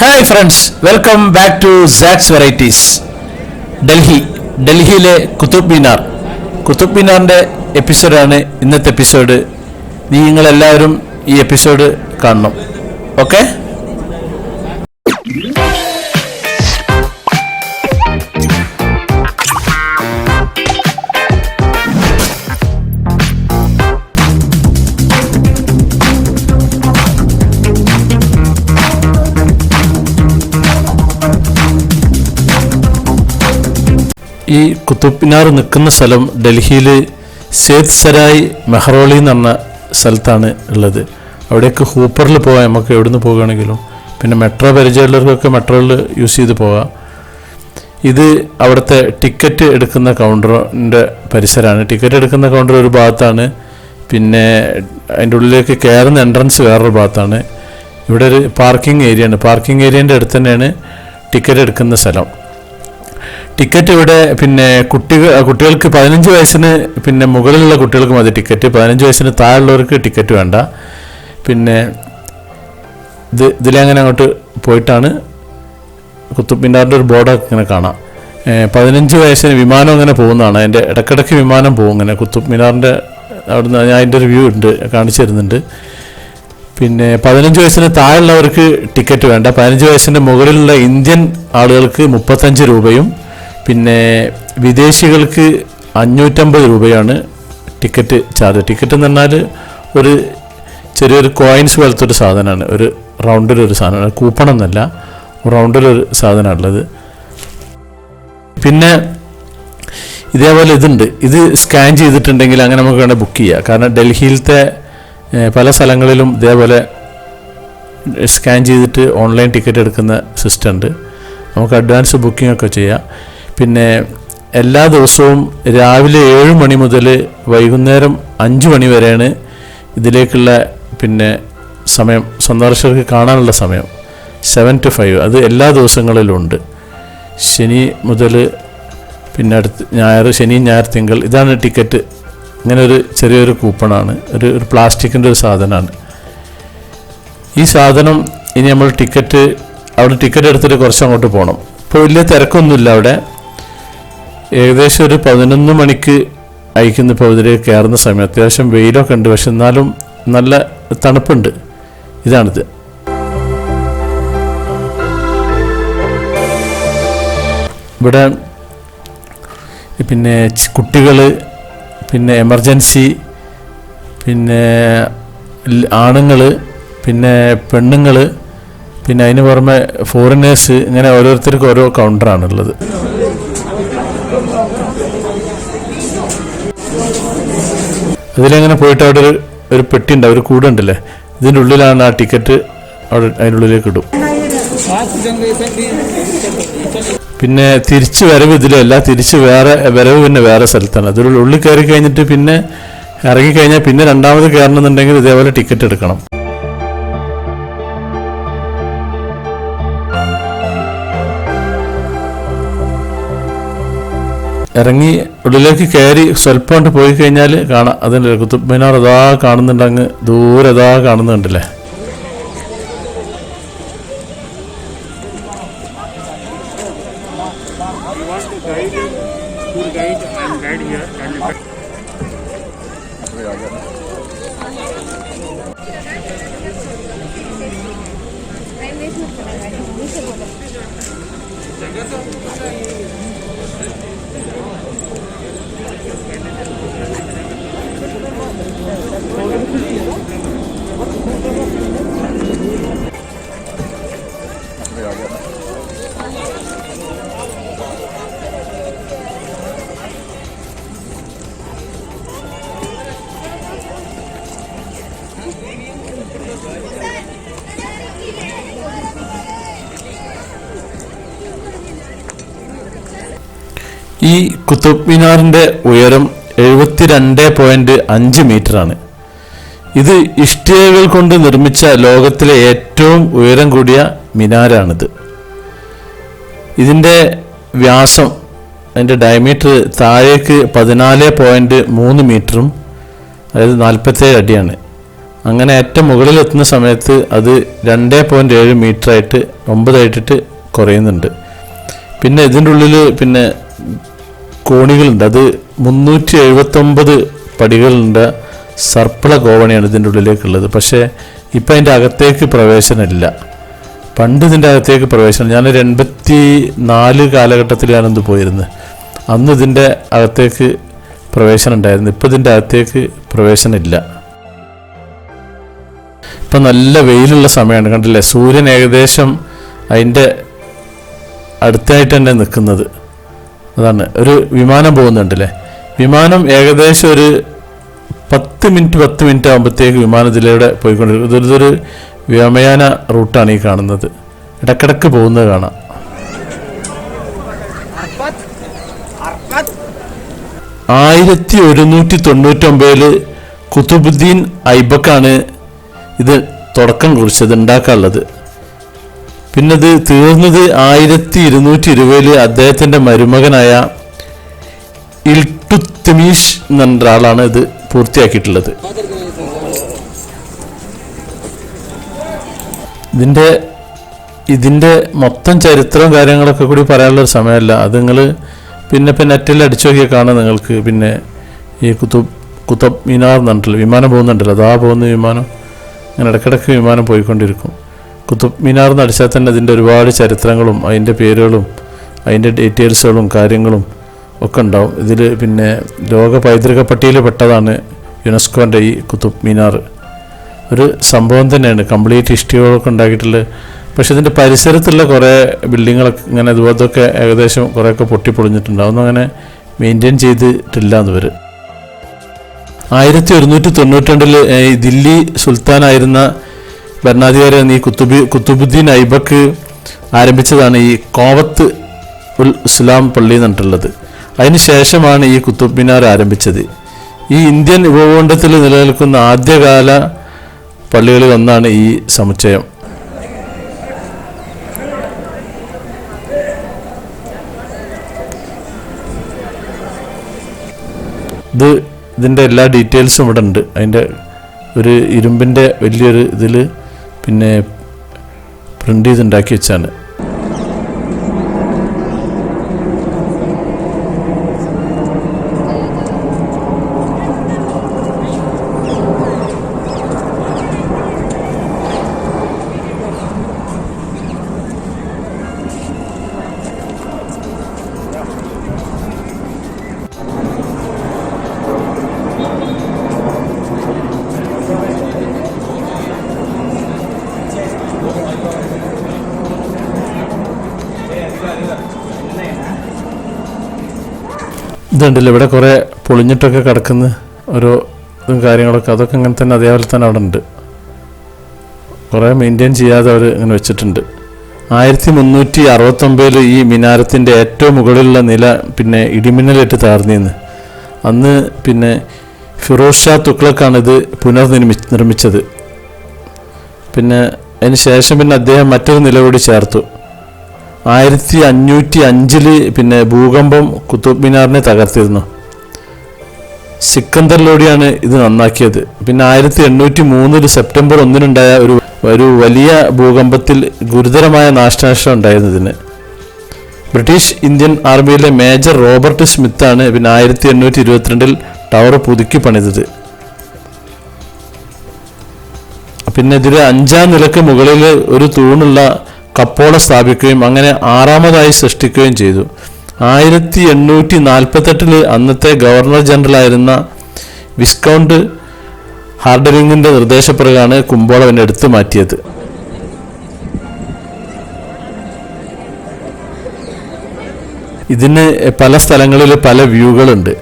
Hi friends welcome back to Saks varieties Delhi ഡൽഹിയിലെ കുത്തുബ് മിനാർ. കുത്തുബ് മിനാറിന്റെ എപ്പിസോഡാണ് ഇന്നത്തെ എപ്പിസോഡ് നിങ്ങളെല്ലാവരും ഈ എപ്പിസോഡ് കാണണം. ഓക്കെ ഈ കുത്തുബ് മിനാർ നിൽക്കുന്ന സ്ഥലം ഡൽഹിയിൽ സേത് സരായ് മെഹ്റോളി എന്ന് പറഞ്ഞ സ്ഥലത്താണ് ഉള്ളത്. അവിടേക്ക് ഹൂപ്പറിൽ പോകാം നമുക്ക് എവിടുന്ന് പോകുകയാണെങ്കിലും പിന്നെ മെട്രോ പരിചയമുള്ളവർക്കൊക്കെ മെട്രോയിൽ യൂസ് ചെയ്ത് പോകാം ഇത് അവിടുത്തെ ടിക്കറ്റ് എടുക്കുന്ന കൗണ്ടറിന്റെ പരിസരമാണ്. ടിക്കറ്റ് എടുക്കുന്ന കൗണ്ടർ ഒരു ഭാഗത്താണ്. പിന്നെ അതിന്റെ ഉള്ളിലേക്ക് കയറുന്ന എൻട്രൻസ് വേറൊരു ഭാഗത്താണ്. ഇവിടെ ഒരു പാർക്കിംഗ് ഏരിയ ആണ് പാർക്കിംഗ് ഏരിയേന്റെ അടുത്ത് തന്നെയാണ് ടിക്കറ്റ് എടുക്കുന്ന സ്ഥലം. ടിക്കറ്റ് ഇവിടെ പിന്നെ കുട്ടികൾ കുട്ടികൾക്ക് പതിനഞ്ച് വയസ്സിന് പിന്നെ മുകളിലുള്ള കുട്ടികൾക്ക് മതി ടിക്കറ്റ് പതിനഞ്ച് വയസ്സിന് താഴെയുള്ളവർക്ക് ടിക്കറ്റ് വേണ്ട. പിന്നെ ഇത് ഇതിലങ്ങനെ അങ്ങോട്ട് പോയിട്ടാണ് കുത്തുബ് മിനാറിന്റെ ഒരു ബോർഡ് ഇങ്ങനെ കാണാം. പതിനഞ്ച് വയസ്സിന് വിമാനം അങ്ങനെ പോകുന്നതാണ്. അതിന്റെ ഇടയ്ക്കിടയ്ക്ക് വിമാനം പോകും ഇങ്ങനെ കുത്തുബ് മിനാറിന്റെ അവിടുന്ന് ഞാൻ അതിന്റെ ഒരു വ്യൂ ഉണ്ട് കാണിച്ചു തരുന്നുണ്ട്. പിന്നെ പതിനഞ്ച് വയസ്സിന് താഴെയുള്ളവർക്ക് ടിക്കറ്റ് വേണ്ട. പതിനഞ്ച് വയസ്സിന്റെ മുകളിലുള്ള ഇന്ത്യൻ ആളുകൾക്ക് മുപ്പത്തഞ്ച് രൂപയും പിന്നെ വിദേശികൾക്ക് അഞ്ഞൂറ്റമ്പത് രൂപയാണ് ടിക്കറ്റ് ചാർജ്. ടിക്കറ്റ് എന്ന് പറഞ്ഞാൽ ഒരു ചെറിയൊരു കോയിൻസ് പോലത്തെ ഒരു സാധനമാണ്. ഒരു റൗണ്ടിലൊരു സാധനമാണ് കൂപ്പൺ എന്നല്ല റൗണ്ടിലൊരു സാധനമാണുള്ളത് പിന്നെ ഇതേപോലെ ഇതുണ്ട്. ഇത് സ്കാൻ ചെയ്തിട്ടുണ്ടെങ്കിൽ അങ്ങനെ നമുക്ക് വേണേൽ ബുക്ക് ചെയ്യാം. കാരണം ഡൽഹിയിലത്തെ പല സ്ഥലങ്ങളിലും ഇതേപോലെ സ്കാൻ ചെയ്തിട്ട് ഓൺലൈൻ ടിക്കറ്റ് എടുക്കുന്ന സിസ്റ്റം ഉണ്ട്. നമുക്ക് അഡ്വാൻസ് ബുക്കിംഗ് ഒക്കെ ചെയ്യാം. പിന്നെ എല്ലാ ദിവസവും രാവിലെ ഏഴ് മണി മുതൽ വൈകുന്നേരം അഞ്ച് മണി വരെയാണ് ഇതിലേക്കുള്ള പിന്നെ സമയം സന്ദർശകർക്ക് കാണാനുള്ള സമയം. Seven to five. അത് എല്ലാ ദിവസങ്ങളിലും ഉണ്ട് ശനി മുതൽ പിന്നെ അടുത്ത് ഞായർ ശനി ഞായർ തിങ്കൾ ഇതാണ് ടിക്കറ്റ്. ഇങ്ങനെ ഒരു ചെറിയൊരു കൂപ്പണാണ്. ഒരു ഒരു പ്ലാസ്റ്റിക്കിന്റെ ഒരു സാധനമാണ് ഈ സാധനം ഇനി നമ്മൾ ടിക്കറ്റ് അവിടെ ടിക്കറ്റ് എടുത്തിട്ട് കുറച്ച് അങ്ങോട്ട് പോകണം ഇപ്പോൾ വലിയ തിരക്കൊന്നുമില്ല അവിടെ. ഏകദേശം ഒരു പതിനൊന്ന് മണിക്ക് അയക്കുന്ന ഇതിലേക്ക് കയറുന്ന സമയം. അത്യാവശ്യം വെയിലൊക്കെ ഉണ്ട്. പക്ഷെ എന്നാലും നല്ല തണുപ്പുണ്ട്. ഇതാണിത്. ഇവിടെ പിന്നെ കുട്ടികൾ പിന്നെ എമർജൻസി പിന്നെ ആണുങ്ങൾ പിന്നെ പെണ്ണുങ്ങൾ പിന്നെ അതിന് പുറമെ ഫോറിനേഴ്സ് ഇങ്ങനെ ഓരോരുത്തർക്കും ഓരോ കൗണ്ടറാണുള്ളത് അതിലങ്ങനെ പോയിട്ട് അവിടെ ഒരു ഒരു പെട്ടി ഉണ്ട് ഒരു കൂടെ ഉണ്ടല്ലേ ഇതിന്റെ ഉള്ളിലാണ് ആ ടിക്കറ്റ് അവിടെ അതിന്റെ ഉള്ളിലേക്ക് ഇടും. പിന്നെ തിരിച്ച് വരവ് ഇതിലല്ല തിരിച്ച് വേറെ വരവ് പിന്നെ വേറെ സ്ഥലത്താണ്. അതിലുള്ള ഉള്ളിൽ കയറി കഴിഞ്ഞിട്ട് പിന്നെ ഇറങ്ങി ഇറങ്ങിക്കഴിഞ്ഞാൽ പിന്നെ രണ്ടാമത് കയറണമെന്നുണ്ടെങ്കിൽ ഇതേപോലെ ടിക്കറ്റ് എടുക്കണം. ഇറങ്ങി ഉള്ളിലേക്ക് കയറി സ്വല്പം പോയി കഴിഞ്ഞാൽ കാണാം. അതിന്റെ കുത്തുബ് മിനാർ അതാ കാണുന്നുണ്ട് അങ്ങ്. ദൂരെ അതാ കാണുന്നുണ്ടല്ലേ? ഈ കുത്തുബ് മിനാറിന്റെ ഉയരം എഴുപത്തിരണ്ട് പോയിന്റ് അഞ്ച് മീറ്ററാണ്. ഇത് ഇഷ്ടികകൾ കൊണ്ട് നിർമ്മിച്ച ലോകത്തിലെ ഏറ്റവും ഉയരം കൂടിയ മിനാരാണിത്. ഇതിന്റെ വ്യാസം അതിന്റെ ഡയമീറ്റർ താഴേക്ക് പതിനാല് പോയിന്റ് മൂന്ന് മീറ്ററും അതായത് നാൽപ്പത്തേഴ് അടിയാണ്. അങ്ങനെ ഏറ്റവും മുകളിൽ എത്തുന്ന സമയത്ത് അത് രണ്ട് പോയിന്റ് ഏഴ് മീറ്ററായിട്ട് ഒമ്പതായിട്ടിട്ട് കുറയുന്നുണ്ട്. പിന്നെ ഇതിന്റെ ഉള്ളിൽ പിന്നെ കോണികളുണ്ട്. അത് മുന്നൂറ്റി എഴുപത്തൊമ്പത് പടികളുണ്ട്. സർപ്പിള കോവണിയാണ് ഇതിന്റെ ഉള്ളിലേക്കുള്ളത്. പക്ഷേ ഇപ്പം അതിന്റെ അകത്തേക്ക് പ്രവേശനമില്ല. പണ്ട് ഇതിന്റെ അകത്തേക്ക് പ്രവേശനം. ഞാനൊരു എൺപത്തി നാല് കാലഘട്ടത്തിൽ ഞാനൊന്ന് പോയിരുന്നു. അന്ന് ഇതിന്റെ അകത്തേക്ക് പ്രവേശനം ഉണ്ടായിരുന്നു ഇപ്പം ഇതിന്റെ അകത്തേക്ക് പ്രവേശനമില്ല. ഇപ്പം നല്ല വെയിലുള്ള സമയമാണ്. കണ്ടില്ലേ? സൂര്യൻ ഏകദേശം അതിന്റെ അടുത്തായിട്ട് തന്നെ നിൽക്കുന്നത്. അതാണ്. ഒരു വിമാനം പോകുന്നുണ്ടല്ലേ? വിമാനം ഏകദേശം ഒരു പത്ത് മിനിറ്റ് പത്ത് മിനിറ്റ് ആകുമ്പോഴത്തേക്ക് വിമാനത്തിലൂടെ പോയിക്കൊണ്ടിരിക്കും. ഇതൊരു ഇതൊരു വ്യോമയാന റൂട്ടാണ് ഈ കാണുന്നത്. ഇടക്കിടക്ക് പോകുന്നത് കാണാം. ആയിരത്തി ഒരുന്നൂറ്റി തൊണ്ണൂറ്റൊമ്പതിൽ കുത്തുബുദ്ദീൻ ഐബക്കാണ് ഇത് തുടക്കം കുറിച്ചത് ഉണ്ടാക്കാനുള്ളത്. പിന്നെ ഇത് തീർന്നത് ആയിരത്തി ഇരുന്നൂറ്റി ഇരുപതിൽ അദ്ദേഹത്തിന്റെ മരുമകനായ ഇൽട്ടുത്തമീഷ് എന്ന ഒരാളാണ് ഇത് പൂർത്തിയാക്കിയിട്ടുള്ളത്. ഇതിന്റെ ഇതിന്റെ മൊത്തം ചരിത്രവും കാര്യങ്ങളൊക്കെ കൂടി പറയാനുള്ളൊരു സമയമല്ല. അത് നിങ്ങൾ പിന്നെ ഇപ്പം നെറ്റിൽ അടിച്ചു നോക്കിയാൽ കാണാം നിങ്ങൾക്ക് പിന്നെ ഈ കുത്തുബ് കുത്തബ് മിനാർ എന്നുണ്ടല്ലോ വിമാനം പോകുന്നുണ്ടല്ലോ. അതാ പോകുന്ന വിമാനം. അങ്ങനെ ഇടയ്ക്കിടയ്ക്ക് വിമാനം പോയിക്കൊണ്ടിരിക്കും. കുത്തുബ് മിനാർ എന്ന് അടിച്ചാൽ തന്നെ അതിന്റെ ഒരുപാട് ചരിത്രങ്ങളും അതിന്റെ പേരുകളും അതിന്റെ ഡീറ്റെയിൽസുകളും കാര്യങ്ങളും ഒക്കെ ഉണ്ടാവും. ഇതിൽ പിന്നെ ലോക പൈതൃക പട്ടികയിൽ പെട്ടതാണ് യുനെസ്കോന്റെ ഈ കുത്തുബ് മിനാർ. ഒരു സംഭവം തന്നെയാണ്. കംപ്ലീറ്റ് ഹിസ്റ്ററികളൊക്കെ ഉണ്ടാക്കിയിട്ടുള്ളത് പക്ഷെ ഇതിന്റെ പരിസരത്തുള്ള കുറേ ബിൽഡിങ്ങുകളൊക്കെ ഇങ്ങനെ ഇതുപോലത്തൊക്കെ ഏകദേശം കുറേയൊക്കെ പൊട്ടിപ്പൊളിഞ്ഞിട്ടുണ്ടാവും അങ്ങനെ മെയിന്റെയിൻ ചെയ്തിട്ടില്ല എന്നിവർ ആയിരത്തി ഒരുന്നൂറ്റി തൊണ്ണൂറ്റിരണ്ടിൽ ഈ ദില്ലി സുൽത്താനായിരുന്ന ഭരണാധികാരി ഈ കുത്തുബി കുത്തുബുദ്ദീൻ ഐബക്ക് ആരംഭിച്ചതാണ് ഈ കോവത്ത് ഉൽ ഇസ്ലാം പള്ളി എന്നിട്ടുള്ളത് അതിന് ശേഷമാണ് ഈ കുത്തുബ് മിനാർ ആരംഭിച്ചത്. ഈ ഇന്ത്യൻ ഉപഭൂഖണ്ഡത്തിൽ നിലനിൽക്കുന്ന ആദ്യകാല പള്ളികളിൽ ഒന്നാണ് ഈ സമുച്ചയം. ഇത് ഇതിന്റെ എല്ലാ ഡീറ്റെയിൽസും ഇവിടെ ഉണ്ട് അതിന്റെ ഒരു ഇരുമ്പിന്റെ വലിയൊരു ഇതിൽ പിന്നെ പ്രിന്റ് ചെയ്തുണ്ടാക്കി വെച്ചാണ്. ഇതുണ്ടല്ലോ ഇവിടെ കുറേ പൊളിഞ്ഞിട്ടൊക്കെ കിടക്കുന്ന ഓരോ ഇതും കാര്യങ്ങളൊക്കെ. അതൊക്കെ ഇങ്ങനെ തന്നെ അതേപോലെ തന്നെ അവിടെ ഉണ്ട്. കുറേ മെയിന്റെയിൻ ചെയ്യാതെ അവർ ഇങ്ങനെ വെച്ചിട്ടുണ്ട്. ആയിരത്തി മുന്നൂറ്റി അറുപത്തൊമ്പതിൽ ഈ മിനാരത്തിന്റെ ഏറ്റവും മുകളിലുള്ള നില പിന്നെ ഇടിമിന്നലേറ്റ് താർന്നിന്ന് അന്ന് പിന്നെ ഫിറോസ് ഷാ തുക്ലക്കാണ് ഇത് പുനർനിർമ്മി നിർമ്മിച്ചത്. പിന്നെ അതിന് ശേഷം പിന്നെ അദ്ദേഹം മറ്റൊരു നില കൂടി ചേർത്തു. ആയിരത്തി അഞ്ഞൂറ്റി അഞ്ചിൽ പിന്നെ ഭൂകമ്പം കുത്തുബ് മിനാറിനെ തകർത്തിരുന്നു. സിക്കന്ദർ ലോഡിയാണ് ഇത് നന്നാക്കിയത്. പിന്നെ ആയിരത്തി എണ്ണൂറ്റി മൂന്നിൽ സെപ്റ്റംബർ ഒന്നിനുണ്ടായ ഒരു ഒരു വലിയ ഭൂകമ്പത്തിൽ ഗുരുതരമായ നാശനാശം ഉണ്ടായിരുന്നതിന് ബ്രിട്ടീഷ് ഇന്ത്യൻ ആർമിയിലെ മേജർ റോബർട്ട് സ്മിത്താണ് പിന്നെ ആയിരത്തി എണ്ണൂറ്റി ഇരുപത്തിരണ്ടിൽ ടവർ പുതുക്കി പണിതത്. പിന്നെ ഇതിൽ അഞ്ചാം നിലയ്ക്ക് മുകളിൽ ഒരു തൂണുള്ള കപ്പോള സ്ഥാപിക്കുകയും അങ്ങനെ ആറാമതായി സൃഷ്ടിക്കുകയും ചെയ്തു. ആയിരത്തി എണ്ണൂറ്റി നാൽപ്പത്തെട്ടിൽ അന്നത്തെ ഗവർണർ ജനറൽ ആയിരുന്ന വിസ്കൗണ്ട് ഹാർഡറിങ്ങിന്റെ നിർദ്ദേശപ്രകാരമാണ് കുമ്പോളം എടുത്തു മാറ്റിയത്. ഇതിന് പല സ്ഥലങ്ങളിൽ പല വ്യൂകളുണ്ട്.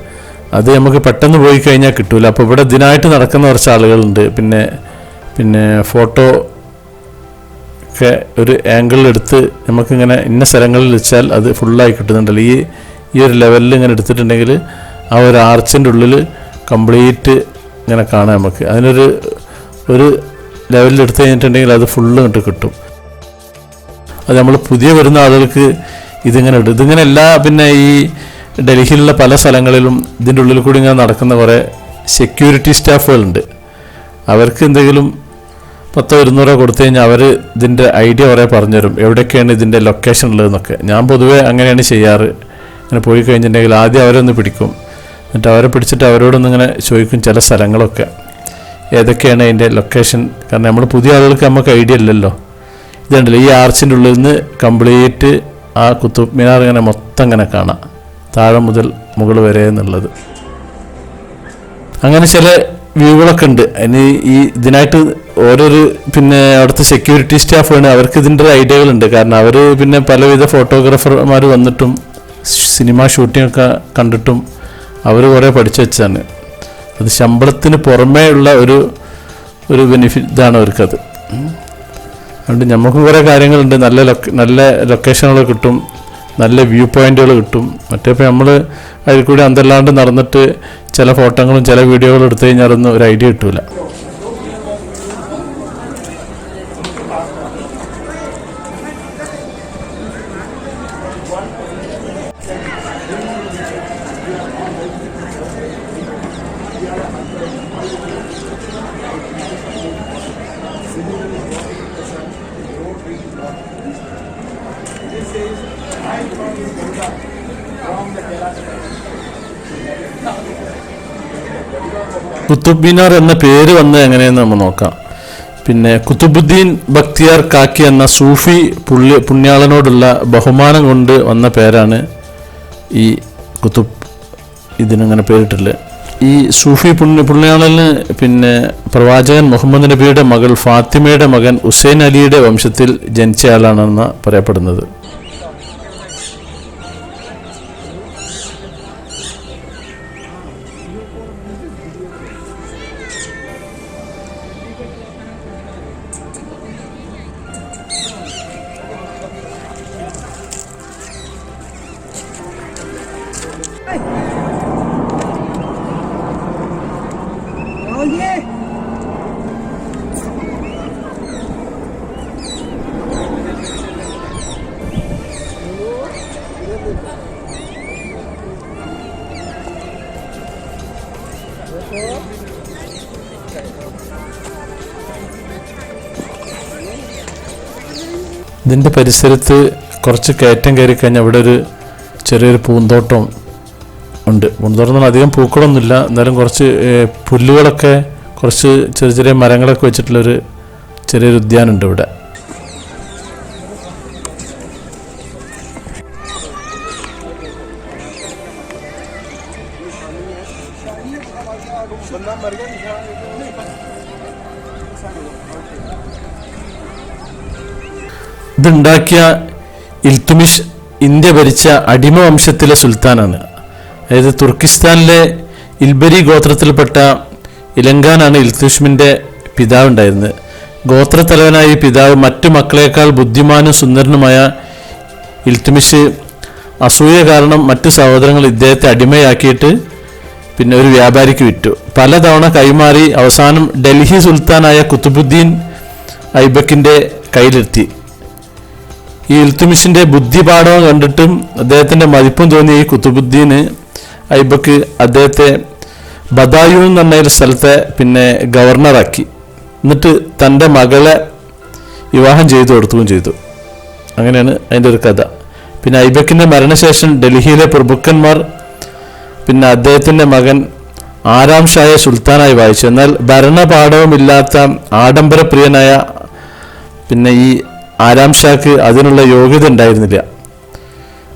അത് നമുക്ക് പെട്ടെന്ന് പോയി കഴിഞ്ഞാൽ കിട്ടൂല. അപ്പോൾ ഇവിടെ ഇതിനായിട്ട് നടക്കുന്ന കുറച്ച് ആളുകളുണ്ട്. പിന്നെ പിന്നെ ഫോട്ടോ ഒക്കെ ഒരു ആംഗിളിൽ എടുത്ത് നമുക്കിങ്ങനെ ഇന്ന സ്ഥലങ്ങളിൽ വെച്ചാൽ അത് ഫുള്ളായി കിട്ടുന്നുണ്ടല്ലോ. ഈ ഈ ഒരു ലെവലിൽ ഇങ്ങനെ എടുത്തിട്ടുണ്ടെങ്കിൽ ആ ഒരു ആർച്ചിന്റെ ഉള്ളിൽ കംപ്ലീറ്റ് ഇങ്ങനെ കാണാം നമുക്ക്. അതിനൊരു ഒരു ലെവലിൽ എടുത്തു കഴിഞ്ഞിട്ടുണ്ടെങ്കിൽ അത് ഫുള്ള് ഇങ്ങോട്ട് കിട്ടും. അത് നമ്മൾ പുതിയ വരുന്ന ആളുകൾക്ക് ഇതിങ്ങനെ ഇടും. ഇതിങ്ങനെ എല്ലാ പിന്നെ ഈ ഡൽഹിയിലുള്ള പല സ്ഥലങ്ങളിലും ഇതിന്റെ ഉള്ളിൽ കൂടി ഇങ്ങനെ നടക്കുന്ന കുറേ സെക്യൂരിറ്റി സ്റ്റാഫുകളുണ്ട് അവർക്ക് എന്തെങ്കിലും പത്തോ ഇരുന്നൂറോ കൊടുത്തു കഴിഞ്ഞാൽ അവർ ഇതിന്റെ ഐഡിയ കുറേ പറഞ്ഞുതരും. എവിടെയൊക്കെയാണ് ഇതിന്റെ ലൊക്കേഷൻ ഉള്ളതെന്നൊക്കെ. ഞാൻ പൊതുവേ അങ്ങനെയാണ് ചെയ്യാറ്. അങ്ങനെ പോയി കഴിഞ്ഞിട്ടുണ്ടെങ്കിൽ ആദ്യം അവരൊന്ന് പിടിക്കും. എന്നിട്ട് അവരെ പിടിച്ചിട്ട് അവരോടൊന്ന് ഇങ്ങനെ ചോദിക്കും ചില സ്ഥലങ്ങളൊക്കെ. ഏതൊക്കെയാണ് അതിന്റെ ലൊക്കേഷൻ കാരണം നമ്മൾ പുതിയ ആളുകൾക്ക് നമുക്ക് ഐഡിയ ഇല്ലല്ലോ. ഇതുണ്ടല്ലോ ഈ ആർച്ചിന്റെ ഉള്ളിൽ നിന്ന് കംപ്ലീറ്റ് ആ കുത്തുബ് മിനാർ ഇങ്ങനെ മൊത്തം ഇങ്ങനെ കാണാം. താഴെ മുതൽ മുകൾ വരെ എന്നുള്ളത്. അങ്ങനെ ചില വ്യൂകളൊക്കെ ഉണ്ട്. അതിന് ഈ ഇതിനായിട്ട് ഓരോരു പിന്നെ അവിടുത്തെ സെക്യൂരിറ്റി സ്റ്റാഫ് സ്റ്റാഫാണ് അവർക്ക് ഇതിന്റെ ഐഡിയകളുണ്ട് കാരണം അവർ പിന്നെ പലവിധ ഫോട്ടോഗ്രാഫർമാർ വന്നിട്ടും സിനിമ ഷൂട്ടിംഗ് ഒക്കെ കണ്ടിട്ടും അവർ കുറേ പഠിച്ചു വെച്ചാണ് അത് ശമ്പളത്തിന് പുറമേ ഉള്ള ഒരു ഒരു ബെനിഫിറ്റ് ഇതാണ് അവർക്കത്. അതുകൊണ്ട് നമുക്ക് കുറേ കാര്യങ്ങളുണ്ട്. നല്ല ലൊക്ക നല്ല ലൊക്കേഷനുകൾ കിട്ടും. നല്ല വ്യൂ പോയിന്റുകൾ കിട്ടും. മറ്റേ ഇപ്പോൾ നമ്മൾ അതിൽ കൂടി അന്തല്ലാണ്ട് നടന്നിട്ട് ചില ഫോട്ടോകളും ചില വീഡിയോകളും എടുത്തു കഴിഞ്ഞാൽ ഒന്നും ഒരു ഐഡിയ കിട്ടൂല. കുത്തുബ് മിനാർ എന്ന പേര് വന്നത് എങ്ങനെയെന്ന് നമ്മൾ നോക്കാം. പിന്നെ കുത്തുബുദ്ദീൻ ബക്തിയാർ കാക്കി എന്ന സൂഫി പുള്ളി പുണ്യാളനോടുള്ള ബഹുമാനം കൊണ്ട് വന്ന പേരാണ് ഈ കുത്തുബ് ഇതിനങ്ങനെ പേരിട്ടുള്ളത് ഈ സൂഫി പുണ്യ പുണ്യാളന് പിന്നെ പ്രവാചകൻ മുഹമ്മദ് നബിയുടെ മകൾ ഫാത്തിമയുടെ മകൻ ഹുസൈൻ അലിയുടെ വംശത്തിൽ ജനിച്ചയാളാണെന്ന് പറയപ്പെടുന്നത്. ഇതിന്റെ പരിസരത്ത് കുറച്ച് കയറ്റം കയറി കഴിഞ്ഞാൽ അവിടെ ഒരു ചെറിയൊരു പൂന്തോട്ടം ഉണ്ട്. പൂന്തോട്ടം അധികം പൂക്കളൊന്നുമില്ല. എന്നാലും കുറച്ച് പുല്ലുകളൊക്കെ കുറച്ച് ചെറിയ ചെറിയ മരങ്ങളൊക്കെ വെച്ചിട്ടുള്ളൊരു ചെറിയൊരു ഉദ്യാനമുണ്ട് ഇവിടെ. ഇതുണ്ടാക്കിയ ഇൽത്തുമിഷ് ഇന്ത്യ ഭരിച്ച അടിമ വംശത്തിലെ സുൽത്താനാണ്. അതായത് തുർക്കിസ്ഥാനിലെ ഇൽബരി ഗോത്രത്തിൽപ്പെട്ട ഇലങ്കാനാണ് ഇൽത്തുഷ്മിന്റെ പിതാവ് ഉണ്ടായിരുന്നത്. ഗോത്രത്തലവനായ ഈ പിതാവ് മറ്റു മക്കളേക്കാൾ ബുദ്ധിമാനും സുന്ദരനുമായ ഇൽത്തുമിഷ് അസൂയ കാരണം മറ്റു സഹോദരങ്ങൾ ഇദ്ദേഹത്തെ അടിമയാക്കിയിട്ട് പിന്നെ ഒരു വ്യാപാരിക്ക് വിറ്റു. പലതവണ കൈമാറി അവസാനം ഡൽഹി സുൽത്താനായ കുത്തുബുദ്ദീൻ ഐബക്കിന്റെ കയ്യിലെത്തി. ഈ ഇൽത്തുമിഷിന്റെ ബുദ്ധിപാഠവും കണ്ടിട്ടും അദ്ദേഹത്തിന്റെ മതിപ്പും തോന്നിയ ഈ കുത്തുബുദ്ദീന് ഐബക്ക് അദ്ദേഹത്തെ ബദായു എന്ന് പറഞ്ഞ ഒരു സ്ഥലത്തെ പിന്നെ ഗവർണറാക്കി. എന്നിട്ട് തന്റെ മകളെ വിവാഹം ചെയ്തു കൊടുക്കുകയും ചെയ്തു. അങ്ങനെയാണ് അതിന്റെ ഒരു കഥ. പിന്നെ ഐബക്കിന്റെ മരണശേഷം ഡൽഹിയിലെ പ്രഭുക്കന്മാർ പിന്നെ അദ്ദേഹത്തിന്റെ മകൻ ആറാം ഷായ സുൽത്താനായി വായിച്ചു. എന്നാൽ ഭരണപാഠവുമില്ലാത്ത ആഡംബരപ്രിയനായ പിന്നെ ഈ ആരാം ഷാക്ക് അതിനുള്ള യോഗ്യത ഉണ്ടായിരുന്നില്ല.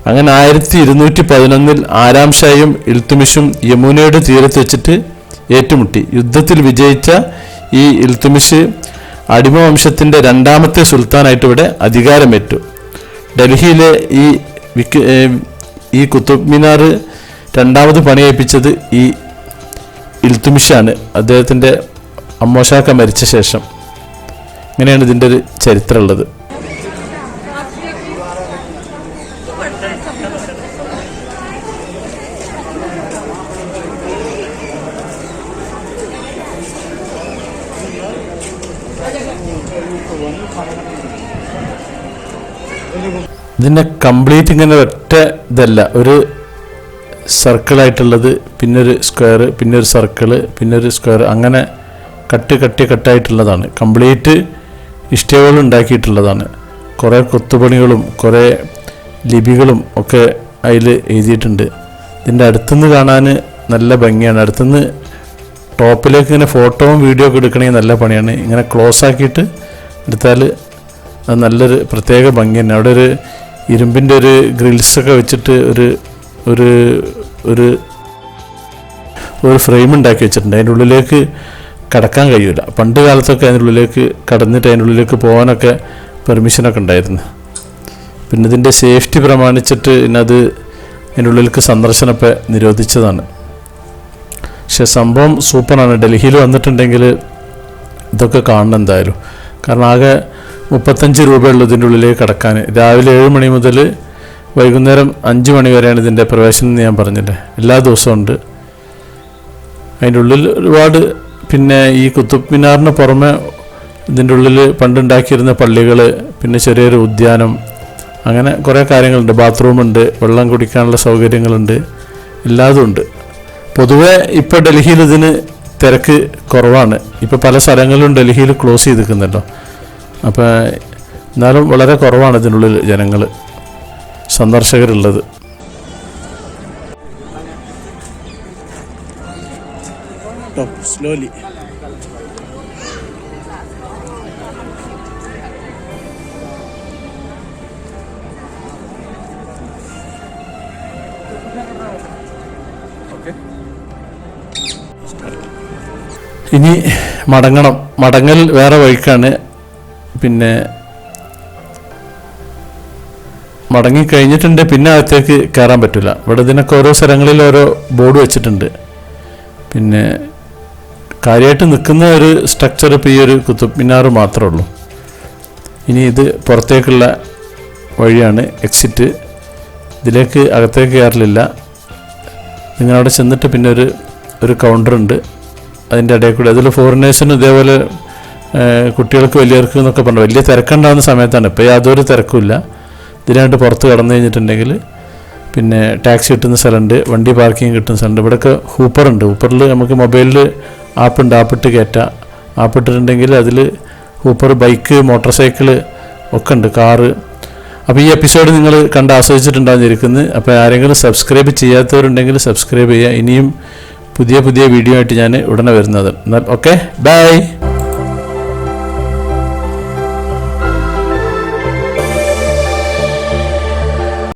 അങ്ങനെ ആയിരത്തി ഇരുന്നൂറ്റി പതിനൊന്നിൽ ആരാം ഷായും ഇൽത്തുമിഷും യമുനയുടെ തീരത്ത് വെച്ചിട്ട് ഏറ്റുമുട്ടി. യുദ്ധത്തിൽ വിജയിച്ച ഈ ഇൽത്തുമിഷ് അടിമവംശത്തിന്റെ രണ്ടാമത്തെ സുൽത്താനായിട്ട് ഇവിടെ അധികാരമേറ്റു. ഡൽഹിയിലെ ഈ വിക്ക് ഈ കുത്തുബ് മിനാർ രണ്ടാമത് പണിയേൽപ്പിച്ചത് ഈ ഇൽത്തുമിഷാണ്. അദ്ദേഹത്തിന്റെ അമ്മോഷാക്ക മരിച്ച ശേഷം. ഇങ്ങനെയാണ് ഇതിന്റെ ഒരു ചരിത്രമുള്ളത്. ഇതിന്റെ കംപ്ലീറ്റ് ഇങ്ങനെ ഒറ്റ ഇതല്ല. ഒരു സർക്കിളായിട്ടുള്ളത് പിന്നെ ഒരു സ്ക്വയർ പിന്നെ ഒരു സർക്കിൾ പിന്നെ ഒരു സ്ക്വയർ അങ്ങനെ കട്ട് കട്ടി കട്ടായിട്ടുള്ളതാണ് കംപ്ലീറ്റ് ഇഷ്ടികകൾ ഉണ്ടാക്കിയിട്ടുള്ളതാണ്. കുറേ കൊത്തുപണികളും കുറേ ലിപികളും ഒക്കെ അതിൽ എഴുതിയിട്ടുണ്ട്. ഇതിന്റെ അടുത്തുനിന്ന് കാണാൻ നല്ല ഭംഗിയാണ്. അടുത്തുനിന്ന് ടോപ്പിലേക്ക് ഇങ്ങനെ ഫോട്ടോയും വീഡിയോ ഒക്കെ എടുക്കണമെങ്കിൽ നല്ല പണിയാണ്. ഇങ്ങനെ ക്ലോസ് ആക്കിയിട്ട് എടുത്താൽ അത് നല്ലൊരു പ്രത്യേക ഭംഗി തന്നെ അവിടെ ഒരു ഇരുമ്പിന്റെ ഒരു ഗ്രിൽസൊക്കെ വെച്ചിട്ട് ഒരു ഒരു ഒരു ഒരു ഫ്രെയിം ഉണ്ടാക്കി വെച്ചിട്ടുണ്ട്. അതിന്റെ ഉള്ളിലേക്ക് കടക്കാൻ കഴിയില്ല പണ്ട് കാലത്തൊക്കെ അതിന്റെ ഉള്ളിലേക്ക് കടന്നിട്ട് അതിന്റെ ഉള്ളിലേക്ക് പോകാനൊക്കെ പെർമിഷനൊക്കെ ഉണ്ടായിരുന്നു. പിന്നെ ഇതിന്റെ സേഫ്റ്റി പ്രമാണിച്ചിട്ട് ഇന്നത് അതിന്റെ ഉള്ളിലേക്ക് സന്ദർശനമൊക്കെ നിരോധിച്ചതാണ്. പക്ഷെ സംഭവം സൂപ്പറാണ്. ഡൽഹിയിൽ വന്നിട്ടുണ്ടെങ്കിൽ ഇതൊക്കെ കാണണം എന്തായാലും. കാരണം ആകെ മുപ്പത്തഞ്ച് രൂപയുള്ള ഇതിന്റെ ഉള്ളിലേക്ക് കടക്കാൻ. രാവിലെ ഏഴ് മണി മുതൽ വൈകുന്നേരം അഞ്ച് മണി വരെയാണ് ഇതിന്റെ പ്രവേശനം എന്ന് ഞാൻ പറഞ്ഞില്ലേ. എല്ലാ ദിവസവും ഉണ്ട്. അതിന്റെ ഉള്ളിൽ ഒരുപാട് പിന്നെ ഈ കുത്തുബ് മിനാറിന് പുറമെ ഇതിന്റെ ഉള്ളിൽ പണ്ടുണ്ടാക്കിയിരുന്ന പള്ളികൾ പിന്നെ ചെറിയൊരു ഉദ്യാനം അങ്ങനെ കുറേ കാര്യങ്ങളുണ്ട്. ബാത്റൂമുണ്ട് വെള്ളം കുടിക്കാനുള്ള സൗകര്യങ്ങളുണ്ട്. എല്ലാതും ഉണ്ട്. പൊതുവേ ഇപ്പോൾ ഡൽഹിയിൽ ഇതിന് തിരക്ക് കുറവാണ്. ഇപ്പോൾ പല സ്ഥലങ്ങളിലും ഡൽഹിയിൽ ക്ലോസ് ചെയ്തിരിക്കുന്നല്ലോ അപ്പോൾ എന്നാലും വളരെ കുറവാണ് ഇതിനുള്ളിൽ ജനങ്ങൾ സന്ദർശകരുള്ളത്. സ്ലോലി ഇനി മടങ്ങണം. മടങ്ങൽ വേറെ വഴിക്കാണ്. പിന്നെ മടങ്ങി കഴിഞ്ഞിട്ടുണ്ട് പിന്നെ അകത്തേക്ക് കയറാൻ പറ്റില്ല ഇവിടെ ഇതിനൊക്കെ ഓരോ സ്ഥലങ്ങളിൽ ഓരോ ബോർഡ് വെച്ചിട്ടുണ്ട്. പിന്നെ കാര്യമായിട്ട് നിൽക്കുന്ന ഒരു സ്ട്രക്ചർ ഇപ്പോൾ ഈ ഒരു കുത്തുബ് മിനാർ മാത്രമേ ഉള്ളൂ. ഇനി ഇത് പുറത്തേക്കുള്ള വഴിയാണ് എക്സിറ്റ് ഇതിലേക്ക് അകത്തേക്ക് കയറലില്ല. നിങ്ങളവിടെ ചെന്നിട്ട് പിന്നെ ഒരു ഒരു കൗണ്ടറുണ്ട് അതിന്റെ ഇടയിൽ കൂടി അതിൽ ഫോറിനേഴ്സിനും ഇതേപോലെ കുട്ടികൾക്ക് വലിയവർക്ക് എന്നൊക്കെ പറഞ്ഞു വലിയ തിരക്കുണ്ടാകുന്ന സമയത്താണ്. ഇപ്പോൾ യാതൊരു തിരക്കുമില്ല. ഇതിനായിട്ട് പുറത്ത് കടന്നു കഴിഞ്ഞിട്ടുണ്ടെങ്കിൽ പിന്നെ ടാക്സി കിട്ടുന്ന സ്ഥലമുണ്ട് വണ്ടി പാർക്കിംഗ് കിട്ടുന്ന സ്ഥലമുണ്ട്. ഇവിടെയൊക്കെ ഹൂപ്പറുണ്ട് ഹൂപ്പറിൽ നമുക്ക് മൊബൈലിൽ ആപ്പ് ഉണ്ട്. ആപ്പിട്ട് കയറ്റാം. ആപ്പ് ഇട്ടിട്ടുണ്ടെങ്കിൽ അതിൽ ഹൂപ്പർ ബൈക്ക് മോട്ടോർ സൈക്കിൾ ഒക്കെ ഉണ്ട്. കാറ്. അപ്പോൾ ഈ എപ്പിസോഡ് നിങ്ങൾ കണ്ട് ആസ്വദിച്ചിട്ടുണ്ടാകും ഇരിക്കുന്നത്. അപ്പോൾ ആരെങ്കിലും സബ്സ്ക്രൈബ് ചെയ്യാത്തവരുണ്ടെങ്കിൽ സബ്സ്ക്രൈബ് ചെയ്യുക. ഇനിയും പുതിയ പുതിയ വീഡിയോ ആയിട്ട് ഞാൻ ഉടനെ വരുന്നത്. എന്നാൽ ഓക്കെ ബൈ.